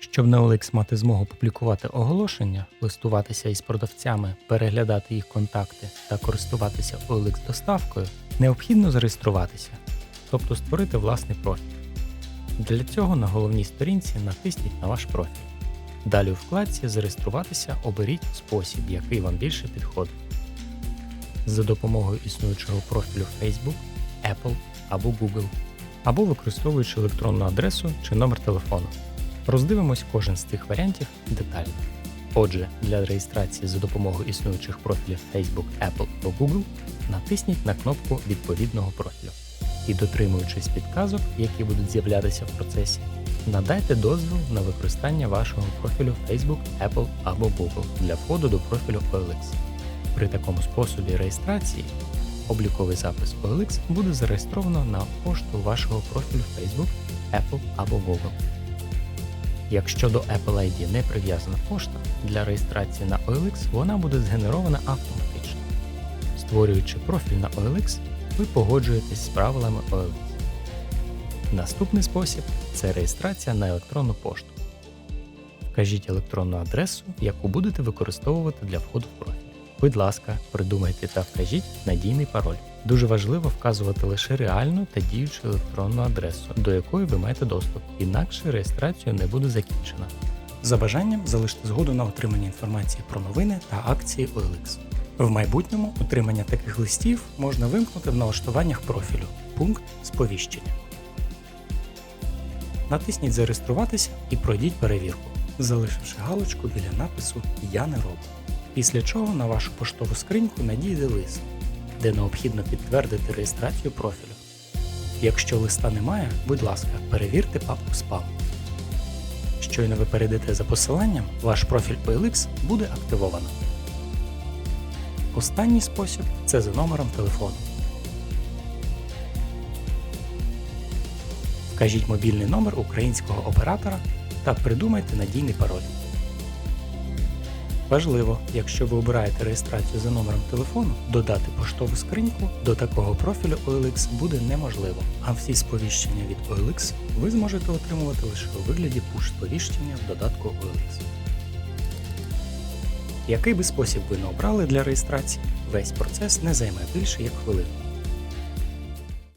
Щоб на OLX мати змогу публікувати оголошення, листуватися із продавцями, переглядати їх контакти та користуватися OLX доставкою, необхідно зареєструватися, тобто створити власний профіль. Для цього на головній сторінці натисніть на ваш профіль. Далі у вкладці Зареєструватися оберіть спосіб, який вам більше підходить. За допомогою існуючого профілю Facebook, Apple або Google, або використовуючи електронну адресу чи номер телефону. Роздивимось кожен з цих варіантів детально. Отже, для реєстрації за допомогою існуючих профілів Facebook, Apple або Google натисніть на кнопку відповідного профілю і, дотримуючись підказок, які будуть з'являтися в процесі, надайте дозвіл на використання вашого профілю Facebook, Apple або Google для входу до профілю OLX. При такому способі реєстрації обліковий запис OLX буде зареєстровано на пошту вашого профілю Facebook, Apple або Google. Якщо до Apple ID не прив'язана пошта, для реєстрації на OLX вона буде згенерована автоматично. Створюючи профіль на OLX, ви погоджуєтесь з правилами OLX. Наступний спосіб це реєстрація на електронну пошту. Вкажіть електронну адресу, яку будете використовувати для входу в профіль. Будь ласка, придумайте та вкажіть надійний пароль. Дуже важливо вказувати лише реальну та діючу електронну адресу, до якої ви маєте доступ, інакше реєстрація не буде закінчена. За бажанням залиште згоду на отримання інформації про новини та акції OLX. В майбутньому отримання таких листів можна вимкнути в налаштуваннях профілю пункт сповіщення. Натисніть Зареєструватися і пройдіть перевірку, залишивши галочку біля напису Я не роблю. Після чого на вашу поштову скриньку надійде лист, де необхідно підтвердити реєстрацію профілю. Якщо листа немає, будь ласка, перевірте папку спам. Щойно ви перейдете за посиланням, ваш профіль OLX буде активовано. Останній спосіб це за номером телефону. Вкажіть мобільний номер українського оператора та придумайте надійний пароль. Важливо, якщо ви обираєте реєстрацію за номером телефону, додати поштову скриньку до такого профілю OLX буде неможливо, а всі сповіщення від OLX ви зможете отримувати лише у вигляді пуш-сповіщення в додатку OLX. Який би спосіб ви не обрали для реєстрації, весь процес не займе більше як хвилину.